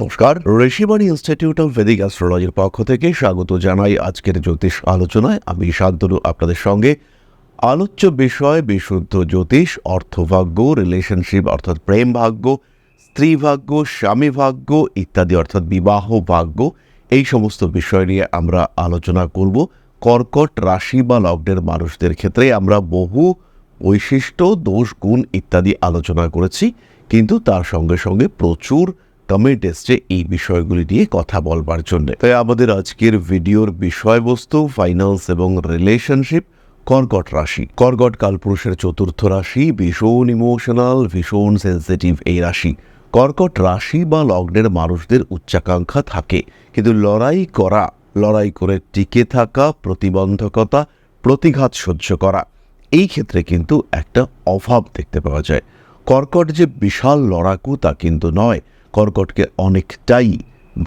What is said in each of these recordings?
নমস্কার। Rishibani institute of Vedic অ্যাস্ট্রোলজির পক্ষ থেকে স্বাগত জানাই আজকের জ্যোতিষ আলোচনায়। আমি শান্তনু, আপনাদের সঙ্গে। আলোচ্য বিষয়, বিশুদ্ধ জ্যোতিষ, অর্থভাগ্য রিলেশনশিপ অর্থাৎ প্রেম ভাগ্য, স্ত্রী ভাগ্য, স্বামী ভাগ্য ইত্যাদি, অর্থাৎ বিবাহ ভাগ্য, এই সমস্ত বিষয় নিয়ে আমরা আলোচনা করব। কর্কট রাশি বা লগ্নের মানুষদের ক্ষেত্রে আমরা বহু বৈশিষ্ট্য, দোষ, গুণ ইত্যাদি আলোচনা করেছি। কিন্তু তার সঙ্গে সঙ্গে প্রচুর কমেন্ট এসছে এই বিষয়গুলি নিয়ে কথা বলবার জন্য। তাই আমাদের আজকের ভিডিওর বিষয়বস্তু ফাইন্যান্স এবং রিলেশনশিপ কর্কট রাশি। কর্কট কালপুরুষের চতুর্থ রাশি, ভীষণ ইমোশনাল ভীষণ সেন্সিটিভ এই রাশি। কর্কট রাশি বা লগ্নের মানুষদের উচ্চাকাঙ্ক্ষা থাকে, কিন্তু লড়াই করা, লড়াই করে টিকে থাকা, প্রতিবন্ধকতা, প্রতিঘাত সহ্য করা, এই ক্ষেত্রে কিন্তু একটা অভাব দেখতে পাওয়া যায়। কর্কট যে বিশাল লড়াকু তা কিন্তু নয় কর্কটকে অনেকটাই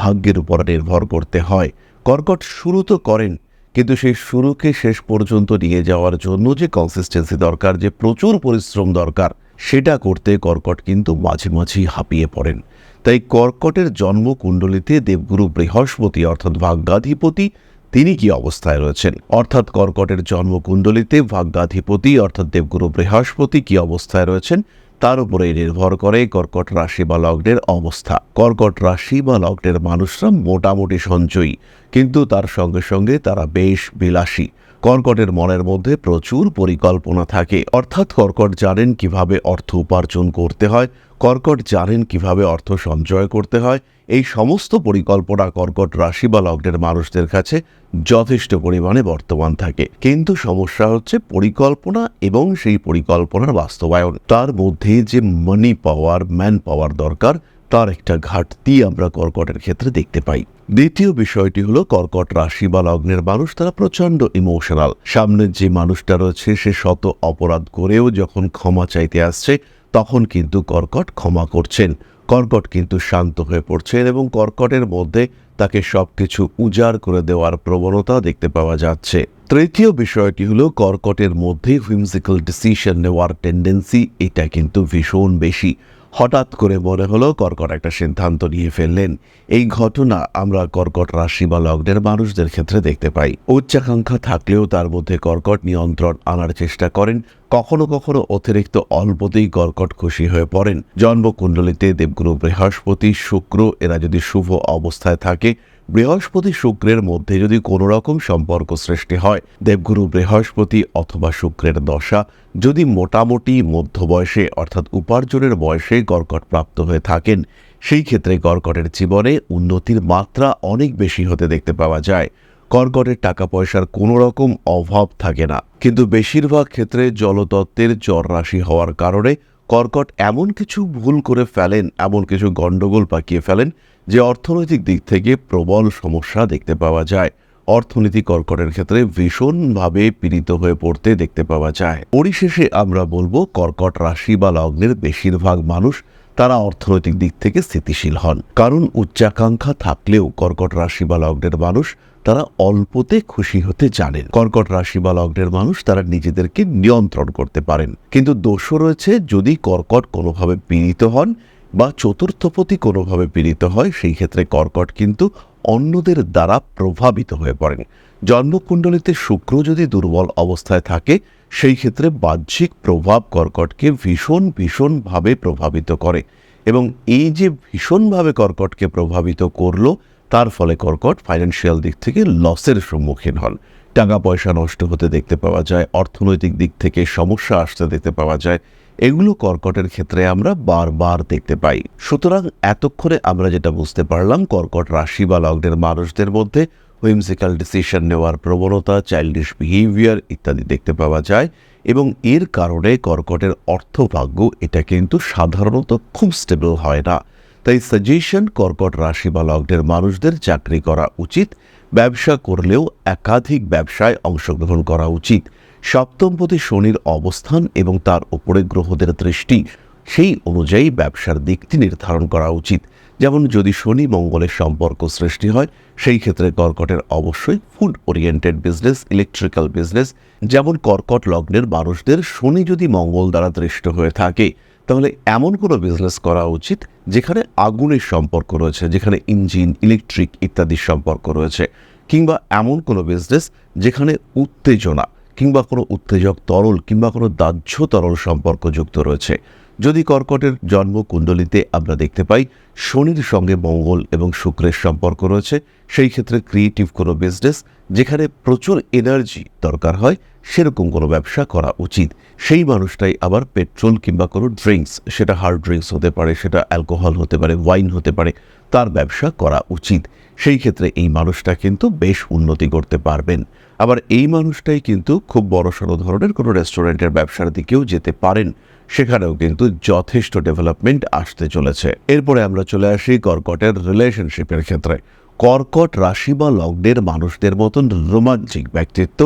ভাগ্যের উপর নির্ভর করতে হয়। কর্কট শুরু তো করেন, কিন্তু সেই শুরুকে শেষ পর্যন্ত নিয়ে যাওয়ার জন্য যে কনসিস্টেন্সি দরকার, যে প্রচুর পরিশ্রম দরকার, সেটা করতে কর্কট কিন্তু মাঝে মাঝেই হাঁপিয়ে পড়েন। তাই কর্কটের জন্মকুণ্ডলিতে দেবগুরু বৃহস্পতি অর্থাৎ ভাগ্যাধিপতি, তিনি কি অবস্থায় রয়েছেন? অর্থাৎ কর্কটের জন্মকুণ্ডলিতে ভাগ্যাধিপতি অর্থাৎ দেবগুরু বৃহস্পতি কি অবস্থায় রয়েছেন? তার উপরে নির্ভর করে কর্কট রাশি বা লগ্নের অবস্থা। কর্কট রাশি বা লগ্নের মানুষরা মোটামুটি সঞ্চয়ী, কিন্তু তার সঙ্গে সঙ্গে তারা বেশ বিলাসী। কর্কটের মনের মধ্যে প্রচুর পরিকল্পনা থাকে। অর্থাৎ কর্কট জানেন কীভাবে অর্থ উপার্জন করতে হয়, কর্কট জানেন কীভাবে অর্থ সঞ্চয় করতে হয়। এই সমস্ত পরিকল্পনা কর্কট রাশি বা লগ্নের মানুষদের কাছে যথেষ্ট পরিমাণে বর্তমান থাকে। কিন্তু সমস্যা হচ্ছে পরিকল্পনা এবং সেই পরিকল্পনার বাস্তবায়ন। তার মধ্যে যে মানি পাওয়ার ম্যান পাওয়ার দরকার তার একটা ঘাটতি আমরা কর্কটের ক্ষেত্রে দেখতে পাই। দ্বিতীয় বিষয়টি হলো, কর্কট রাশি বা লগ্নের মানুষ তারা প্রচণ্ড ইমোশনাল সামনে যে মানুষটা রয়েছে, সে শত অপরাধ করেও যখন ক্ষমা চাইতে আসছে, তখন কিন্তু কর্কট ক্ষমা করছেন। কর্কট কিন্তু শান্ত হয়ে পড়ছেন এবং কর্কটের মধ্যে তাকে সবকিছু উজাড় করে দেওয়ার প্রবণতা দেখতে পাওয়া যাচ্ছে। তৃতীয় বিষয়টি হলো, কর্কটের মধ্যে হুইমসিক্যাল ডিসিশন নেওয়ার টেন্ডেন্সি এটা কিন্তু ভীষণ বেশি। হঠাৎ করে মনে হলো কর্কট একটা সিদ্ধান্ত নিয়ে ফেললেন। এই ঘটনা আমরা কর্কট রাশি বা লগ্নের মানুষদের ক্ষেত্রে দেখতে পাই। উচ্চাকাঙ্ক্ষা থাকলেও তার মধ্যে কর্কট নিয়ন্ত্রণ আনার চেষ্টা করেন। কখনো কখনো অতিরিক্ত অল্পতেই কর্কট খুশি হয়ে পড়েন। জন্মকুণ্ডলিতে দেবগুরু বৃহস্পতি, শুক্র এরা যদি শুভ অবস্থায় থাকে বৃহস্পতি শুক্রের মধ্যে যদি কোনো রকম সম্পর্ক সৃষ্টি হয়, দেবগুরু বৃহস্পতি অথবা শুক্রের দশা যদি মোটামুটি মধ্য বয়সে অর্থাৎ উপার্জনের বয়সে কর্কট প্রাপ্ত হয়ে থাকেন, সেই ক্ষেত্রে কর্কটের জীবনে উন্নতির মাত্রা অনেক বেশি হতে দেখতে পাওয়া যায়। কর্কটের টাকা পয়সার কোনো রকম অভাব থাকে না। কিন্তু বেশিরভাগ ক্ষেত্রে জলতত্ত্বের জ্বর রাশি হওয়ার কারণে কর্কট এমন কিছু ভুল করে ফেলেন, এমন কিছু গণ্ডগোল পাকিয়ে ফেলেন যে অর্থনৈতিক দিক থেকে প্রবল সমস্যা দেখতে পাওয়া যায়। অর্থনীতি কর্কটের ক্ষেত্রে ভীষণভাবে পীড়িত হয়ে পড়তে দেখতে পাওয়া যায়। পরিশেষে আমরা বলব, কর্কট রাশি বা লগ্নের বেশিরভাগ মানুষ তারা অর্থনৈতিক দিক থেকে স্থিতিশীল হন। কারণ উচ্চাকাঙ্ক্ষা থাকলেও কর্কট রাশি বা লগ্নের মানুষ তারা অল্পতে খুশি হতে জানেন। কর্কট রাশি বা লগ্নের মানুষ তারা নিজেদেরকে নিয়ন্ত্রণ করতে পারেন। কিন্তু দোষও রয়েছে, যদি কর্কট কোনোভাবে পীড়িত হন বা চতুর্থপতি কোনোভাবে পীড়িত হয়, সেই ক্ষেত্রে কর্কট কিন্তু অন্যদের দ্বারা প্রভাবিত হয়ে পড়েন। জন্মকুণ্ডলিতে শুক্র যদি দুর্বল অবস্থায় থাকে, সেই ক্ষেত্রে বাহ্যিক প্রভাব কর্কটকে ভীষণ ভীষণভাবে প্রভাবিত করে এবং এই যে ভীষণভাবে কর্কটকে প্রভাবিত করল, তার ফলে কর্কট ফাইন্যান্সিয়াল দিক থেকে লসের সম্মুখীন হন। টাকা পয়সা নষ্ট হতে দেখতে পাওয়া যায়, অর্থনৈতিক দিক থেকে সমস্যা আসতে দেখতে পাওয়া যায় এগুলো কর্কটের ক্ষেত্রে আমরা বারবার দেখতে পাই। সুতরাং এতক্ষণে আমরা যেটা বুঝতে পারলাম, কর্কট রাশি বা লগ্নের মানুষদের মধ্যে হুইমসিক্যাল ডিসিশন নেওয়ার প্রবণতা চাইল্ডিশ বিহেভিয়ার ইত্যাদি দেখতে পাওয়া যায় এবং এর কারণে কর্কটের অর্থভাগ্য এটা কিন্তু সাধারণত খুব স্টেবল হয় না। তাই সাজেশন কর্কট রাশি বা লগ্নের মানুষদের চাকরি করা উচিত, ব্যবসা করলেও একাধিক ব্যবসায় অংশগ্রহণ করা উচিত। সপ্তমপতি শনির অবস্থান এবং তার উপরে গ্রহদের দৃষ্টি, সেই অনুযায়ী ব্যবসার দিকটি নির্ধারণ করা উচিত। যেমন যদি শনি মঙ্গলের সম্পর্ক সৃষ্টি হয়, সেই ক্ষেত্রে কর্কটের অবশ্যই food oriented business electrical business যেমন কর্কট লগ্নের মানুষদের শনি যদি মঙ্গল দ্বারা দৃষ্ট হয়ে থাকে, তাহলে এমন কোনো বিজনেস করা উচিত যেখানে আগুনের সম্পর্ক রয়েছে, যেখানে ইঞ্জিন ইলেকট্রিক ইত্যাদির সম্পর্ক রয়েছে, কিংবা এমন কোনো বিজনেস যেখানে উত্তেজনা কিংবা কোনো উত্তেজক তরল কিংবা কোনো দাহ্য তরল সম্পর্ক যুক্ত রয়েছে। যদি কর্কটের জন্মকুণ্ডলিতে আমরা দেখতে পাই, শনির সঙ্গে মঙ্গল এবং শুক্রের সম্পর্ক রয়েছে, সেই ক্ষেত্রে ক্রিয়েটিভ কোনো বিজনেস যেখানে প্রচুর এনার্জি দরকার হয়, সেরকম কোনো ব্যবসা করা উচিত। সেই মানুষটাই আবার পেট্রোল কিংবা কোনো ড্রিঙ্কস সেটা হার্ড ড্রিঙ্কস হতে পারে, সেটা অ্যালকোহল হতে পারে ওয়াইন হতে পারে, তার ব্যবসা করা উচিত। সেই ক্ষেত্রে এই মানুষটা কিন্তু বেশ উন্নতি করতে পারবেন। আবার এই মানুষটাই কিন্তু খুব বড়সড় ধরনের কোনো রেস্টুরেন্টের ব্যবসার দিকেও যেতে পারেন। সেখানেও কিন্তু যথেষ্ট ডেভেলপমেন্ট আসতে চলেছে। এরপরে আমরা চলে আসি কর্কটের রিলেশনশিপের ক্ষেত্রে। কর্কট রাশি বা লগ্নের মানুষদের মতন রোমাঞ্চিক ব্যক্তিত্ব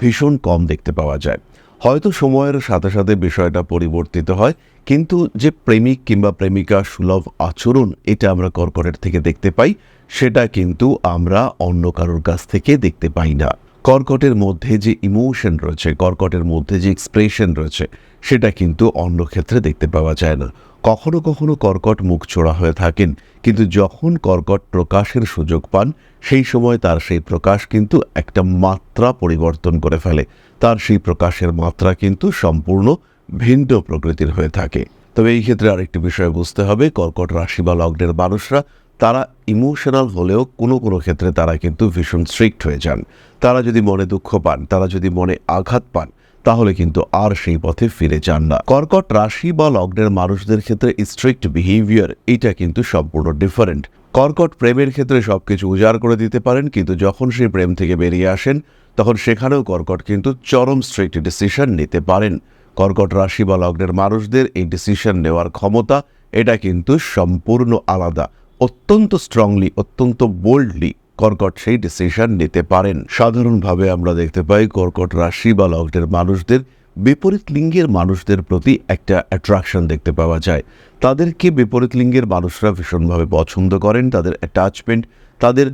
ভীষণ কম দেখতে পাওয়া যায়। হয়তো সময়ের সাথে সাথে বিষয়টা পরিবর্তিত হয়, কিন্তু যে প্রেমিক কিংবা প্রেমিকা সুলভ আচরণ এটা আমরা কর্কটের থেকে দেখতে পাই, সেটা কিন্তু আমরা অন্য কারোর কাছ থেকে দেখতে পাই না। কর্কটের মধ্যে যে ইমোশন রয়েছে, কর্কটের মধ্যে যে এক্সপ্রেশন রয়েছে, সেটা কিন্তু অন্য ক্ষেত্রে দেখতে পাওয়া যায় না। কখনো কখনো কর্কট মুখ চোরা হয়ে থাকেন, কিন্তু যখন কর্কট প্রকাশের সুযোগ পান, সেই সময় তার সেই প্রকাশ কিন্তু একটা মাত্রা পরিবর্তন করে ফেলে। তার সেই প্রকাশের মাত্রা কিন্তু সম্পূর্ণ ভিন্ন প্রকৃতির হয়ে থাকে। তবে এই ক্ষেত্রে আরেকটি বিষয় বুঝতে হবে, কর্কট রাশি বা লগ্নের মানুষরা, তারা ইমোশনাল হলেও কোনো কোনো ক্ষেত্রে তারা কিন্তু ভীষণ স্ট্রিক্ট হয়ে যান। তারা যদি মনে দুঃখ পান, তারা যদি মনে আঘাত পান, তাহলে কিন্তু আর সেই পথে ফিরে যান না। কর্কট রাশি বা লগ্নের মানুষদের ক্ষেত্রে স্ট্রিক্ট বিহেভিয়ার এটা কিন্তু সম্পূর্ণ ডিফারেন্ট কর্কট প্রেমের ক্ষেত্রে সবকিছু উজাড় করে দিতে পারেন, কিন্তু যখন সেই প্রেম থেকে বেরিয়ে আসেন, তখন সেখানেও কর্কট কিন্তু চরম স্ট্রিক্ট ডিসিশন নিতে পারেন। কর্কট রাশি বা লগ্নের মানুষদের এই ডিসিশন নেওয়ার ক্ষমতা, এটা কিন্তু সম্পূর্ণ আলাদা। অত্যন্ত স্ট্রংলি অত্যন্ত বোল্ডলি কর্কট সেই ডিসিশন নিতে পারেন। সাধারণভাবে আমরা দেখতে পাই কর্কট রাশি বা লগ্নের মানুষদের বিপরীত লিঙ্গের মানুষদের প্রতি একটা অ্যাট্রাকশন দেখতে পাওয়া যায়। তাদেরকে বিপরীত লিঙ্গের মানুষরা ভীষণভাবে পছন্দ করেন, তাদের অ্যাটাচমেন্ট তাদের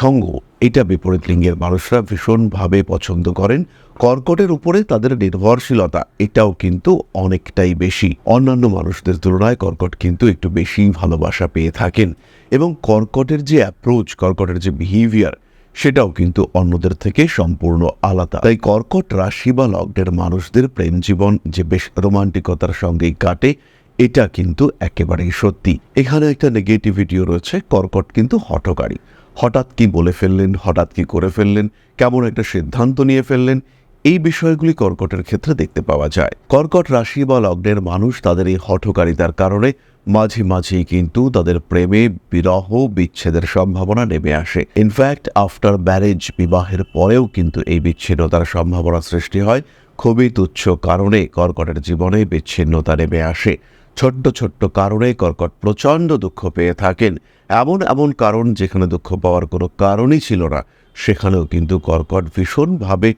সঙ্গ এটা বিপরীত লিঙ্গের মানুষরা ভীষণভাবে পছন্দ করেন। কর্কটের উপরে তাদের নির্ভরশীলতা, এটাও কিন্তু অনেকটাই বেশি। অন্যান্য মানুষদের তুলনায় কর্কট কিন্তু একটু বেশি ভালোবাসা পেয়ে থাকেন। এবং কর্কটের যে অ্যাপ্রোচ কর্কটের যে বিহেভিয়ার সেটাও কিন্তু অন্যদের থেকে সম্পূর্ণ আলাদা। তাই কর্কট রাশি বা লগ্নের মানুষদের প্রেম জীবন যে বেশ রোমান্টিকতার সঙ্গেই কাটে, এটা কিন্তু একেবারেই সত্যি। এখানে একটা নেগেটিভিটিও রয়েছে, কর্কট কিন্তু হঠকারী। হঠাৎ কি বলে ফেললেন, হঠাৎ কি করে ফেললেন, কেমন একটা সিদ্ধান্ত নিয়ে ফেললেন, এই বিষয়গুলি কর্কটের ক্ষেত্রে দেখতে পাওয়া যায়। কর্কট রাশি বা লগ্নের মানুষ তাদের এই হঠকারিতার কারণে মাঝে মাঝেই কিন্তু তাদের প্রেমে বিরহ বিচ্ছেদের সম্ভাবনা নেমে আসে। ইনফ্যাক্ট আফটার ম্যারেজ বিবাহের পরেও কিন্তু এই বিচ্ছিন্নতার সম্ভাবনা সৃষ্টি হয়। খুবই তুচ্ছ কারণে কর্কটের জীবনে বিচ্ছিন্নতা নেমে আসে। ছোট্ট ছোট্ট কারণে কর্কট প্রচণ্ড দুঃখ পেয়ে থাকেন। এমন এমন কারণ যেখানে দুঃখ পাওয়ার কোনো কারণই ছিল না, সেখানেও কিন্তু কর্কট ভীষণভাবে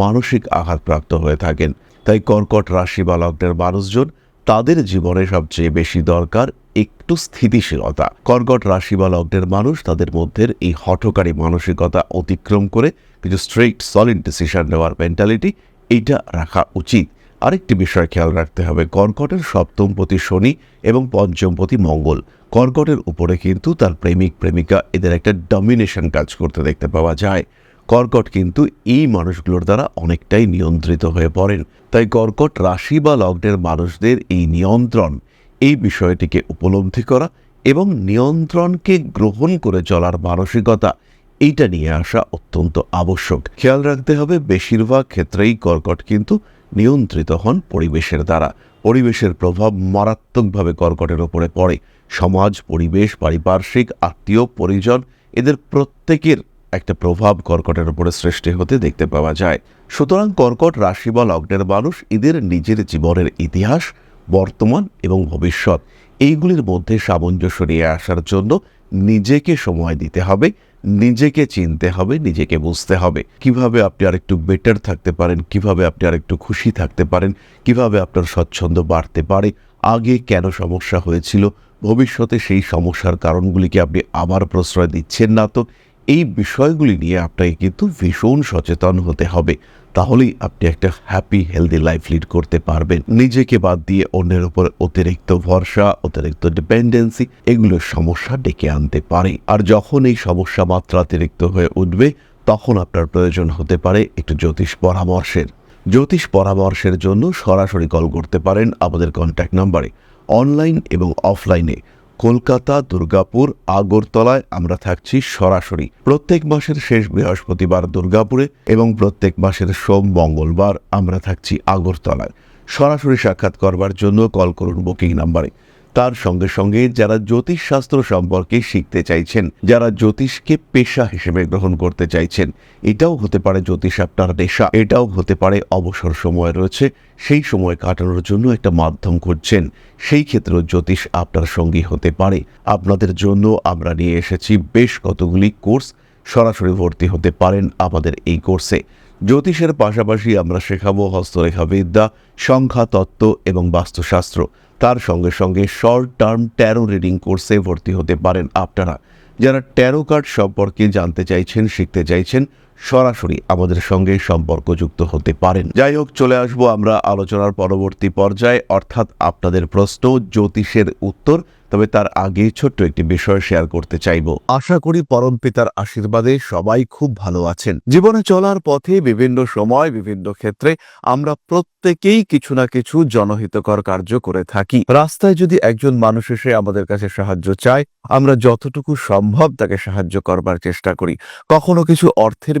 মানসিক আঘাতপ্রাপ্ত হয়ে থাকেন। তাই কর্কট রাশি বা লগ্নের মানুষজন তাদের জীবনে সবচেয়ে বেশি দরকার একটু স্থিতিশীলতা। কর্কট রাশি বা লগ্নের মানুষ তাদের মধ্যে এই হঠকারী মানসিকতা অতিক্রম করে কিছু স্ট্রেইট সলিড ডিসিশন নেওয়ার মেন্টালিটি এইটা রাখা উচিত। আরেকটি বিষয় খেয়াল রাখতে হবে। কর্কটের সপ্তম প্রতি শনি এবং পঞ্চম প্রতি মঙ্গল। কর্কটের উপরে কিন্তু তার প্রেমিক, প্রেমিকা, এদের একটা ডমিনেশন কাজ করতে দেখতে পাওয়া যায়। কর্কট কিন্তু এই মানুষগুলোর দ্বারা অনেকটাই নিয়ন্ত্রিত হয়ে পড়েন। তাই কর্কট রাশি বা লগ্নের মানুষদের এই নিয়ন্ত্রণ, এই বিষয়টিকে উপলব্ধি করা এবং নিয়ন্ত্রণকে গ্রহণ করে চলার মানসিকতা, এইটা নিয়ে আসা অত্যন্ত আবশ্যক। খেয়াল রাখতে হবে, বেশিরভাগ ক্ষেত্রেই কর্কট কিন্তু নিয়ন্ত্রিত হন পরিবেশের দ্বারা। পরিবেশের প্রভাব মারাত্মকভাবে কর্কটের ওপরে পড়ে। সমাজ, পরিবেশ, পারিপার্শ্বিক, আত্মীয়, পরিজন এদের প্রত্যেকের একটা প্রভাব কর্কটের উপরে সৃষ্টি হতে দেখতে পাওয়া যায়। সুতরাং কর্কট রাশি বা লগ্নের মানুষ এদের নিজের জীবনের ইতিহাস, বর্তমান এবং ভবিষ্যৎ, এইগুলির মধ্যে সামঞ্জস্য নিয়ে আসার জন্য নিজেকে সময় দিতে হবে। নিজেকে চিনতে হবে, নিজেকে বুঝতে হবে। কীভাবে আপনি আরেকটু বেটার থাকতে পারেন, কীভাবে আপনি আরেকটু খুশি থাকতে পারেন, কীভাবে আপনার স্বচ্ছন্দ বাড়তে পারে, আগে কেন সমস্যা হয়েছিল, ভবিষ্যতে সেই সমস্যার কারণগুলিকে আপনি আবার প্রশ্রয় দিচ্ছেন না তো, এই বিষয়গুলি নিয়ে আপনাকে কিন্তু ভীষণ সচেতন হতে হবে। তাহলেই আপনি একটা হ্যাপি হেলদি লাইফ লিড করতে পারবেন। নিজেকে বাদ দিয়ে অন্যের উপর অতিরিক্ত ভরসা, অতিরিক্ত ডিপেন্ডেন্সি এগুলো সমস্যা ডেকে আনতে পারে। আর যখন এই সমস্যা মাত্রাতিরিক্ত হয়ে উঠবে, তখন আপনার প্রয়োজন হতে পারে একটু জ্যোতিষ পরামর্শের। জ্যোতিষ পরামর্শের জন্য সরাসরি কল করতে পারেন আমাদের কন্ট্যাক্ট নাম্বারে অনলাইন এবং অফলাইনে কলকাতা, দুর্গাপুর, আগরতলায় আমরা থাকছি সরাসরি। প্রত্যেক মাসের শেষ বৃহস্পতিবার দুর্গাপুরে এবং প্রত্যেক মাসের সোম মঙ্গলবার আমরা থাকছি আগরতলায়। সরাসরি সাক্ষাৎ করবার জন্য কল করুন বুকিং নাম্বারে। তার সঙ্গে সঙ্গে যারা জ্যোতিষ শাস্ত্র সম্পর্কে শিখতে চাইছেন, যারা জ্যোতিষকে পেশা হিসেবে গ্রহণ করতে চাইছেন, এটাও হতে পারে জ্যোতিষ আপনার নেশা, এটাও হতে পারে অবসর সময় রয়েছে, সেই সময় কাটানোর জন্য একটা মাধ্যম খুঁজছেন, সেই ক্ষেত্রেও জ্যোতিষ আপনার সঙ্গী হতে পারে। আপনাদের জন্য আমরা নিয়ে এসেছি বেশ কতগুলি কোর্স, সরাসরি ভর্তি হতে পারেন আমাদের এই কোর্সে। জ্যোতিষের পাশাপাশি আমরা শেখাবো হস্তরেখা বিদ্যা সংখ্যা তত্ত্ব এবং বাস্তুশাস্ত্র। তার সঙ্গে সঙ্গে শর্ট টার্ম ট্যারো রিডিং কোর্সে ভর্তি হতে পারেন আপনারা। যারা ট্যারো কার্ড সম্পর্কে জানতে চাইছেন, শিখতে চাইছেন সরাসরি আমাদের সঙ্গে সম্পর্কযুক্ত হতে পারেন। যাই হোক, চলে আসব আমরা আলোচনার পরবর্তী পর্যায়ে। অর্থাৎ আপনাদের প্রশ্ন, জ্যোতিষের উত্তর, তবে তার আগে ছোট্ট একটি বিষয় শেয়ার করতে চাইব। আশা করি পরম পিতার আশীর্বাদে সবাই খুব ভালো আছেন। জীবনে চলার পথে বিভিন্ন সময়, বিভিন্ন ক্ষেত্রে আমরা প্রত্যেকেই কিছু না কিছু জনহিতকর কার্য করে থাকি। রাস্তায় যদি একজন মানুষ এসে আমাদের কাছে সাহায্য চায়, আমরা যতটুকু সম্ভব তাকে সাহায্য করবার চেষ্টা করি। কখনো কিছু অর্থের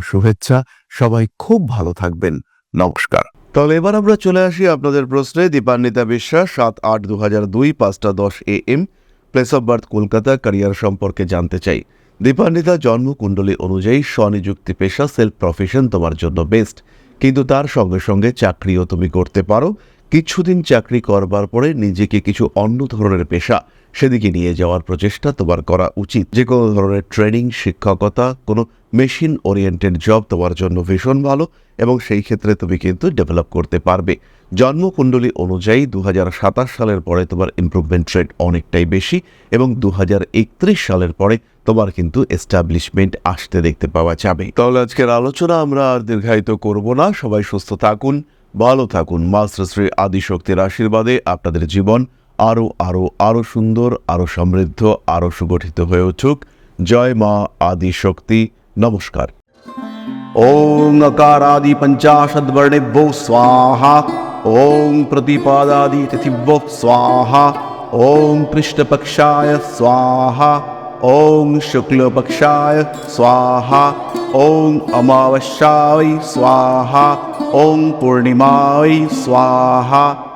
শুভেচ্ছা। সবাই খুব ভালো থাকবেন। নমস্কার। তাহলে এবার আমরা চলে আসি আপনাদের প্রশ্নে। দীপান্বিতা বিশ্বাস, সাত আট দু হাজার দুই, পাঁচটা দশ A M place of birth Kolkata career সম্পর্কে জানতে চাই। দীপান্বিতা জন্মকুণ্ডলী অনুযায়ী স্বনিযুক্তি পেশা সেলফ প্রফেশন তোমার জন্য বেস্ট কিন্তু তার সঙ্গে সঙ্গে চাকরিও তুমি করতে পারো। কিছুদিন চাকরি করবার পরে নিজেকে কিছু অন্য ধরনের পেশা সেদিকে নিয়ে যাওয়ার প্রচেষ্টা তোমার করা উচিত। যে কোনো ধরনের ট্রেনিং, শিক্ষকতা, কোনো মেশিন ওরিয়েন্টেড জব তোমার জন্য ভীষণ ভালো এবং সেই ক্ষেত্রে তুমি কিন্তু ডেভেলপ করতে পারবে। জন্মকুণ্ডলী অনুযায়ী দু হাজার সাতাশ সালের পরে তোমার ইমপ্রুভমেন্ট রেট অনেকটাই বেশি এবং দু হাজার একত্রিশ সালের পরে তোমার কিন্তু এস্টাবলিশমেন্ট আসতে দেখতে পাওয়া যাবে। তাহলে আজকের আলোচনা আমরা আর দীর্ঘায়িত করব না। সবাই সুস্থ থাকুন, ভালো থাকুন। মাস্টার শ্রী আদিশক্তির আশীর্বাদে আপনাদের জীবন আরও আরও আরও সুন্দর আরও সমৃদ্ধ আরও সুগঠিত হয়ে উঠুক। জয় মা আদি শক্তি নমস্কার। ওং অকারাদি পঞ্চাশদ্বর্ণেভ্যো স্বাহা। ওং প্রতিপাদাদি তিথিভ্যো স্বাহা। ওং পৃষ্ঠপক্ষায় স্বাহা। ওং শুক্লপক্ষায় স্বাহা। ওং অমাবস্যায় স্বাহা। ওং পূর্ণিমায় স্বাহা।